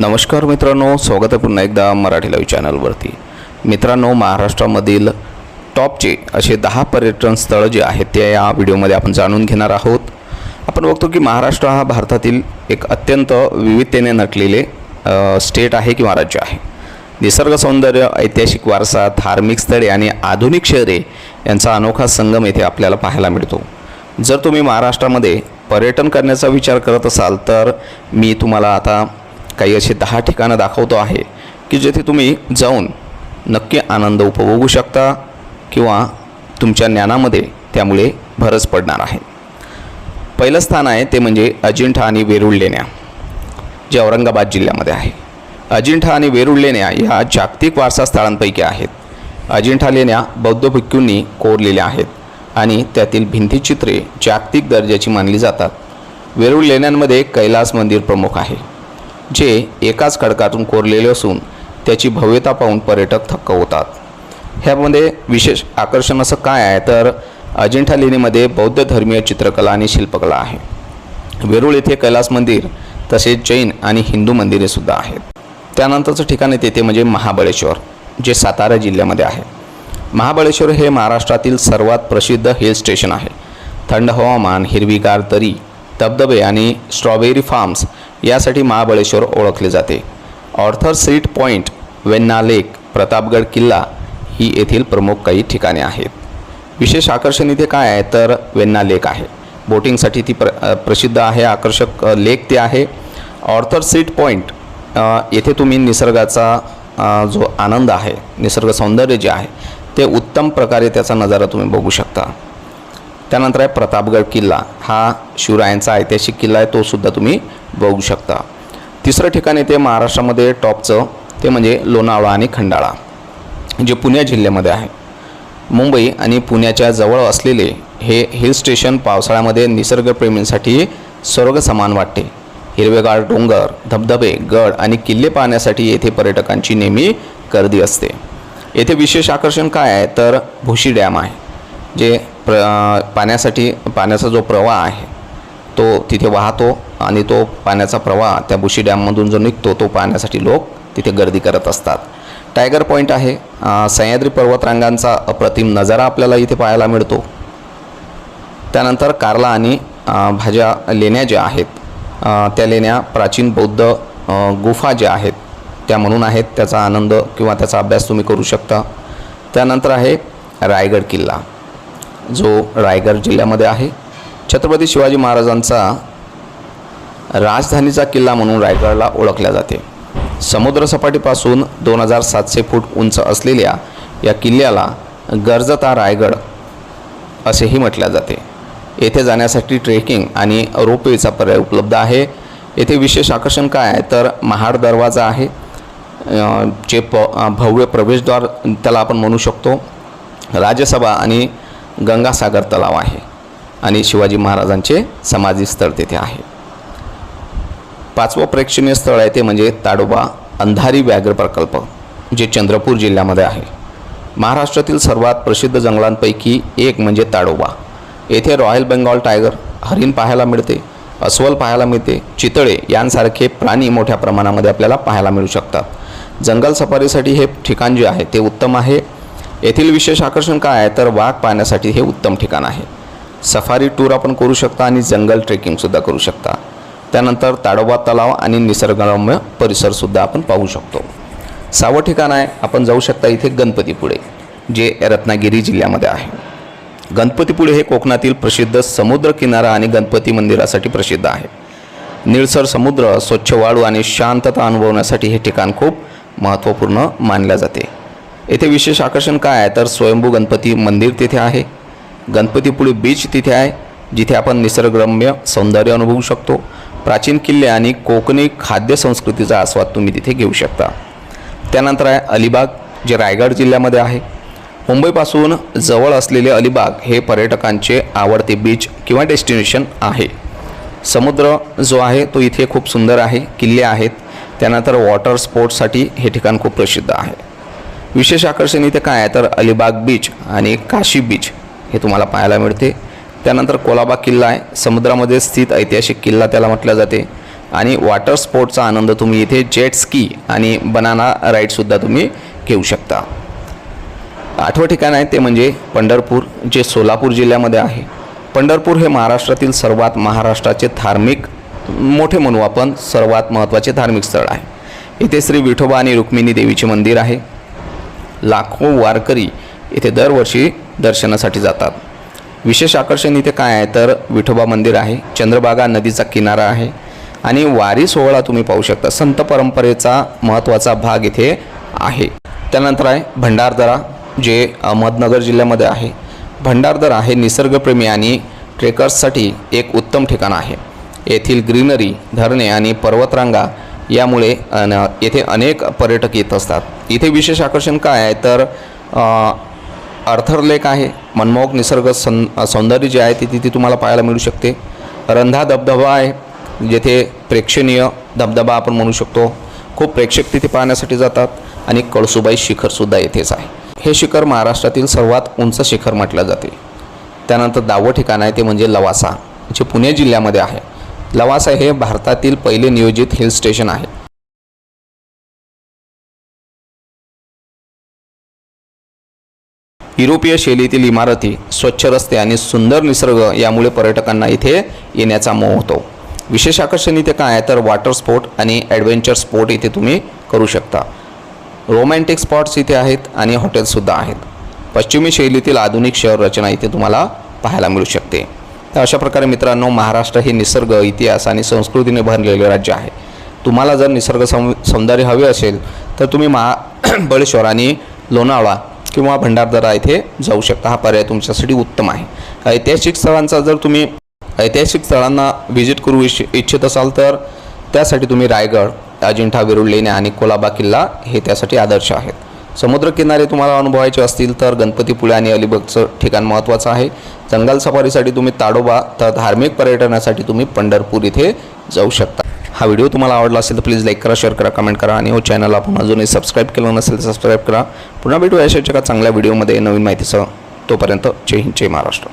नमस्कार मित्रांनो स्वागत आहे पुन्हा एकदा मराठी लाईव्ह चॅनलवरती. मित्रांनो महाराष्ट्रामधील टॉपचे असे दहा पर्यटन स्थळं जे आहेत ते या व्हिडिओमध्ये आपण जाणून घेणार आहोत. आपण बघतो की महाराष्ट्र हा भारतातील एक अत्यंत विविधतेने नटलेले स्टेट आहे किंवा राज्य आहे. निसर्ग सौंदर्य ऐतिहासिक वारसा धार्मिक स्थळे आणि आधुनिक शहरे यांचा अनोखा संगम येथे आपल्याला पाहायला मिळतो. जर तुम्ही महाराष्ट्रामध्ये पर्यटन करण्याचा विचार करत असाल तर मी तुम्हाला आता काही असे दहा ठिकाणं दाखवतो आहे की जेथे तुम्ही जाऊन नक्की आनंद उपभोगू शकता किंवा तुमच्या ज्ञानामध्ये त्यामुळे भरच पडणार आहे. पहिलं स्थान आहे ते म्हणजे अजिंठा आणि वेरूळ लेण्या जे औरंगाबाद जिल्ह्यामध्ये आहे. अजिंठा आणि वेरूळ लेण्या ह्या जागतिक वारसा स्थळांपैकी आहेत. अजिंठा लेण्या बौद्ध भिक्खूंनी कोरलेल्या आहेत आणि त्यातील भिंतीचित्रे जागतिक दर्जाची मानली जातात. वेरूळ लेण्यांमध्ये कैलास मंदिर प्रमुख आहे. जे एकाच खडकातून कोरलेले असून त्याची भव्यता पाहून पर्यटक थक्क होतात. ह्यामध्ये विशेष आकर्षण असं काय आहे? तर अजिंठा लेणीमध्ये बौद्ध धर्मीय चित्रकला आणि शिल्पकला आहे. वेरूळ येथे कैलास मंदिर तसेच जैन आणि हिंदू मंदिरेसुद्धा आहेत. त्यानंतरचं ठिकाण येते ते म्हणजे महाबळेश्वर जे सातारा जिल्ह्यामध्ये आहे. महाबळेश्वर हे महाराष्ट्रातील सर्वात प्रसिद्ध हिल स्टेशन आहे. थंड हवामान हिरवीगार दरी धबधबे आणि स्ट्रॉबेरी फार्म्स यासाठी महाबळेश्वर ओळखले जाते. Arthur seat point Venna lake Pratapgad किल्ला ही येथील प्रमुख काही ठिकाणे आहेत. विशेष आकर्षण इथे काय आहे? तर वेन्ना लेक आहे. बोटिंगसाठी ती प्र प्रसिद्ध आहे. आकर्षक लेक ते आहे. ऑर्थर सीट पॉईंट येथे तुम्ही निसर्गाचा जो आनंद आहे निसर्ग सौंदर्य जे आहे ते उत्तम प्रकारे त्याचा नजारा तुम्ही बघू शकता. त्यानंतर आहे प्रतापगड किल्ला. हा शिवरायांचा ऐतिहासिक किल्ला आहे तो सुद्धा तुम्ही बघू शकता. तिसरं ठिकाण येते महाराष्ट्रामध्ये टॉपचं. ते म्हणजे लोणावळा आणि खंडाळा जे पुणे जिल्ह्यामध्ये आहे. मुंबई आणि पुण्याच्या जवळ असलेले हे हिल स्टेशन पावसाळ्यामध्ये निसर्गप्रेमींसाठी स्वर्ग समान वाटते. हिरवेगार डोंगर धबधबे गड आणि किल्ले पाहण्यासाठी येथे पर्यटकांची नेहमी गर्दी असते. येथे विशेष आकर्षण काय आहे? तर भुशी डॅम आहे जे प्र पाण्यासाठी पाण्याचा जो प्रवाह आहे तो तिथे वाहतो आणि तो पाण्याचा प्रवाह त्या बुशी डॅममधून जो निघतो तो पाहण्यासाठी लोक तिथे गर्दी करत असतात. टायगर पॉईंट आहे. सह्याद्री पर्वतरांगांचा अप्रतिम नजारा आपल्याला इथे पाहायला मिळतो. त्यानंतर कार्ला आणि भाज्या लेण्या ज्या आहेत त्या लेण्या प्राचीन बौद्ध गुफा ज्या आहेत त्या म्हणून आहेत. त्याचा आनंद किंवा त्याचा अभ्यास तुम्ही करू शकता. त्यानंतर आहे रायगड किल्ला. जो रायगड जिल्ह्यामध्ये आहे. छत्रपती शिवाजी महाराजांचा राजधानीचा किल्ला म्हणून रायगडला ओळखल्या जाते. समुद्रसपाटीपासून दोन हजार सातशे फूट उंच असलेल्या या किल्ल्याला गर्जता रायगड असेही म्हटल्या जाते. येथे जाण्यासाठी ट्रेकिंग आणि रोपवेचा पर्याय उपलब्ध आहे. येथे विशेष आकर्षण काय आहे? तर महाड दरवाजा आहे. जे प भव्य प्रवेशद्वार त्याला आपण म्हणू शकतो. राज्यसभा आणि गंगासागर तलाव आहे आणि शिवाजी महाराजांचे समाधी स्थळ तेथे आहे. पाचवं प्रेक्षणीय स्थळ आहे ते म्हणजे ताडोबा अंधारी व्याघ्र प्रकल्प जे चंद्रपूर जिल्ह्यामध्ये आहे. महाराष्ट्रातील सर्वात प्रसिद्ध जंगलांपैकी एक म्हणजे ताडोबा. येथे रॉयल बेंगॉल टायगर हरिण पाहायला मिळते अस्वल पाहायला मिळते चितळे यांसारखे प्राणी मोठ्या प्रमाणामध्ये आपल्याला पाहायला मिळू शकतात. जंगल सफारीसाठी हे ठिकाण जे आहे ते उत्तम आहे. येथील विशेष आकर्षण काय आहे? तर वाघ पाहण्यासाठी हे उत्तम ठिकाण आहे. सफारी टूर आपण करू शकता आणि जंगल ट्रेकिंगसुद्धा करू शकता. त्यानंतर ताडोबा तलाव आणि निसर्गरम्य परिसरसुद्धा आपण पाहू शकतो. सहावं ठिकाण आहे. आपण जाऊ शकता इथे गणपतीपुळे जे रत्नागिरी जिल्ह्यामध्ये आहे. गणपतीपुळे हे कोकणातील प्रसिद्ध समुद्र किनारा आणि गणपती मंदिरासाठी प्रसिद्ध आहे. निळसर समुद्र स्वच्छ वाळू आणि शांतता अनुभवण्यासाठी हे ठिकाण खूप महत्त्वपूर्ण मानल्या जाते. येथे विशेष आकर्षण काय आहे? तर स्वयंभू गणपती मंदिर तिथे आहे. गणपतीपुळे बीच तिथे आहे जिथे आपण निसर्गरम्य सौंदर्य अनुभवू शकतो. प्राचीन किल्ले आणि कोकणी खाद्य संस्कृतीचा आस्वाद तुम्ही तिथे घेऊ शकता. त्यानंतर आहे अलिबाग जे रायगड जिल्ह्यामध्ये आहे. मुंबईपासून जवळ असलेले अलिबाग हे पर्यटकांचे आवडते बीच किंवा डेस्टिनेशन आहे. समुद्र जो आहे तो इथे खूप सुंदर आहे किल्ले आहेत. त्यानंतर वॉटर स्पोर्ट्ससाठी हे ठिकाण खूप प्रसिद्ध आहे. विशेष आकर्षण इथे काय आहे? तर अलिबाग बीच आणि काशी बीच हे तुम्हाला पाहायला मिळते. त्यानंतर कोलाबा किल्ला आहे. समुद्रामध्ये स्थित ऐतिहासिक किल्ला त्याला म्हटलं जाते. आणि वॉटर स्पोर्टचा आनंद तुम्ही इथे जेट स्की आणि बनाना राईडसुद्धा तुम्ही घेऊ शकता. आठवं ठिकाण आहे ते म्हणजे पंढरपूर जे सोलापूर जिल्ह्यामध्ये आहे. पंढरपूर हे महाराष्ट्रातील सर्वात महाराष्ट्राचे धार्मिक मोठे म्हणू आपण सर्वात महत्त्वाचे धार्मिक स्थळ आहे. इथे श्री विठोबा आणि रुक्मिणी देवीचे मंदिर आहे. लाखो वारकरी इथे दरवर्षी दर्शनासाठी जातात. विशेष आकर्षण इथे काय आहे? तर विठोबा मंदिर आहे चंद्रभागा नदीचा किनारा आहे आणि वारी सोहळा तुम्ही पाहू शकता. संत परंपरेचा महत्त्वाचा भाग इथे आहे. त्यानंतर आहे भंडारदरा जे अहमदनगर जिल्ह्यामध्ये आहे. भंडारदरा हे निसर्गप्रेमी आणि ट्रेकर्ससाठी एक उत्तम ठिकाण आहे. येथील ग्रीनरी धरणे आणि पर्वतरांगा यामुळे अन येथे अनेक पर्यटक येत असतात. इथे विशेष आकर्षण काय आहे? तर अर्थर लेक आहे. मनमोहक निसर्ग सं सौंदर्य जे आहे ते तिथे तुम्हाला पाहायला मिळू शकते. रंधा धबधबा आहे जेथे प्रेक्षणीय धबधबा आपण म्हणू शकतो. खूप प्रेक्षक तिथे पाहण्यासाठी जातात आणि कळसुबाई शिखरसुद्धा येथेच आहे. हे शिखर महाराष्ट्रातील सर्वात उंच शिखर म्हटलं जाते. त्यानंतर दावं ठिकाण आहे ते म्हणजे लवासा जे पुणे जिल्ह्यामध्ये आहे. लवासा हे भारतातील पहिले नियोजित हिल स्टेशन आहे. युरोपीय शैलीतील इमारती स्वच्छ रस्ते आणि सुंदर निसर्ग यामुळे पर्यटकांना इथे येण्याचा मोह होतो. विशेष आकर्षण इथे काय आहे? तर वॉटर स्पोर्ट आणि ॲडव्हेंचर स्पोर्ट इथे तुम्ही करू शकता. रोमॅन्टिक स्पॉट्स इथे आहेत आणि हॉटेल्ससुद्धा आहेत. पश्चिमी शैलीतील आधुनिक शहर रचना इथे तुम्हाला पाहायला मिळू शकते. अशा प्रकारे मित्रांनो महाराष्ट्र हे निसर्ग इतिहास आणि संस्कृतीने भरलेले राज्य आहे. तुम्हाला जर निसर्ग सौ सौंदर्य हवे असेल तर तुम्ही महाबळेश्वर आणि लोणावळा किंवा भंडारदरा इथे जाऊ शकता. हा पर्याय तुमच्यासाठी उत्तम आहे. ऐतिहासिक स्थळांचा जर तुम्ही ऐतिहासिक स्थळांना व्हिजिट करू इच्छ इच्छित असाल तर त्यासाठी तुम्ही रायगड अजिंठा वेरूळ लेण्या आणि कोलाबा किल्ला हे त्यासाठी आदर्श आहेत. समुद्रकिनारे तुम्हाला अनुभवायचे असतील तर गणपतीपुळे आणि अलिबागचं ठिकाण महत्त्वाचं आहे. जंगल सफारीसाठी तुम्ही ताडोबा तर धार्मिक पर्यटनासाठी तुम्ही पंढरपूर इथे जाऊ शकता. हा व्हिडिओ तुम्हाला आवडला असेल तर प्लीज लाईक करा शेअर करा कमेंट करा आणि हो चॅनल आपण अजूनही सबस्क्राईब केलं नसेल तर सबस्क्राईब करा. पुन्हा भेटू अशा एका चांगल्या व्हिडिओमध्ये नवीन माहितीसह. तोपर्यंत जय हिंद जय महाराष्ट्र.